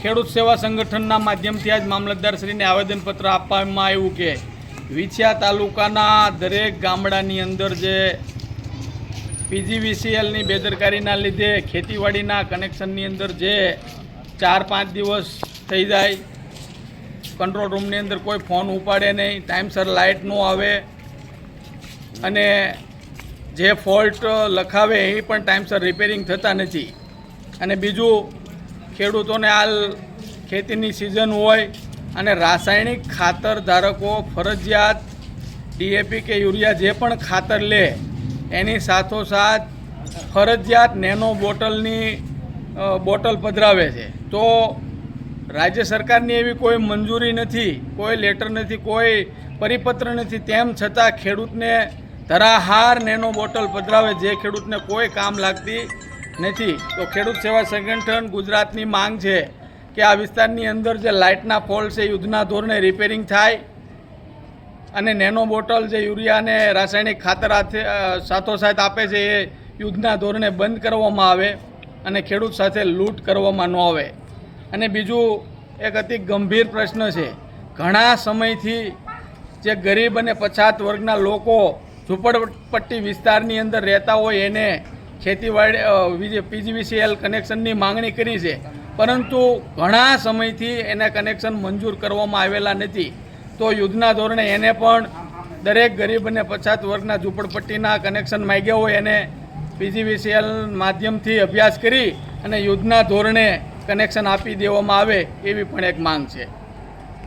ખેડૂત સેવા સંગઠનના માધ્યમથી આજ મામલતદારશ્રીને આવેદનપત્ર આપવામાં આવ્યું કે વિછિયા તાલુકાના દરેક ગામડાની અંદર જે પીજીવીસીએલની બેદરકારીના લીધે ખેતીવાડીના કનેક્શનની અંદર જે ચાર પાંચ દિવસ થઈ જાય, કંટ્રોલ રૂમની અંદર કોઈ ફોન ઉપાડે નહીં, ટાઈમસર લાઇટ ન આવે, અને જે ફોલ્ટ લખાવે એ પણ ટાઈમસર રિપેરિંગ થતા નથી. અને બીજું ખેડૂતોને હાલ ખેતીની સિઝન હોય અને રાસાયણિક ખાતર ધારકો ફરજિયાત ડીએપી કે યુરિયા જે પણ ખાતર લે, એની સાથોસાથ ફરજિયાત નેનો બોટલની બોટલ પધરાવે છે. તો રાજ્ય સરકારની એવી કોઈ મંજૂરી નથી, કોઈ લેટર નથી, કોઈ પરિપત્ર નથી. તેમ છતાં ખેડૂતને ધરાહાર નેનો બોટલ પધરાવે, જે ખેડૂતને કોઈ કામ લાગતી નથી, તો ખેડૂત સેવા સંગઠન ગુજરાતની માંગ છે કે આ વિસ્તારની અંદર જે લાઇટના ફોલ છે, યુદ્ધના ધોરણે રિપેરિંગ થાય અને નેનો બોટલ જે યુરિયા અને રાસાયણિક ખાતર સાથોસાથ આપે છે, એ યુદ્ધના ધોરણે બંધ કરવામાં આવે અને ખેડૂત સાથે લૂંટ કરવામાં ન આવે. અને બીજું એક અતિ ગંભીર પ્રશ્ન છે, ઘણા સમયથી જે ગરીબ અને પછાત વર્ગના લોકો ઝૂંપડપટ્ટી વિસ્તારની અંદર રહેતા હોય એને ખેતીવાડી પીજીવીસીએલ કનેક્શનની માંગણી કરી છે. પરંતુ ઘણા સમયથી એને કનેક્શન મંજૂર કરવામાં આવેલા નથી. તો યુદ્ધના ધોરણે એને પણ દરેક ગરીબ અને પછાત વર્ગના ઝૂંપડપટ્ટીના કનેક્શન માગ્યા હોય એને પીજીવીસીએલ માધ્યમથી અભ્યાસ કરી અને યુદ્ધના ધોરણે કનેક્શન આપી દેવામાં આવે એવી પણ એક માંગ છે.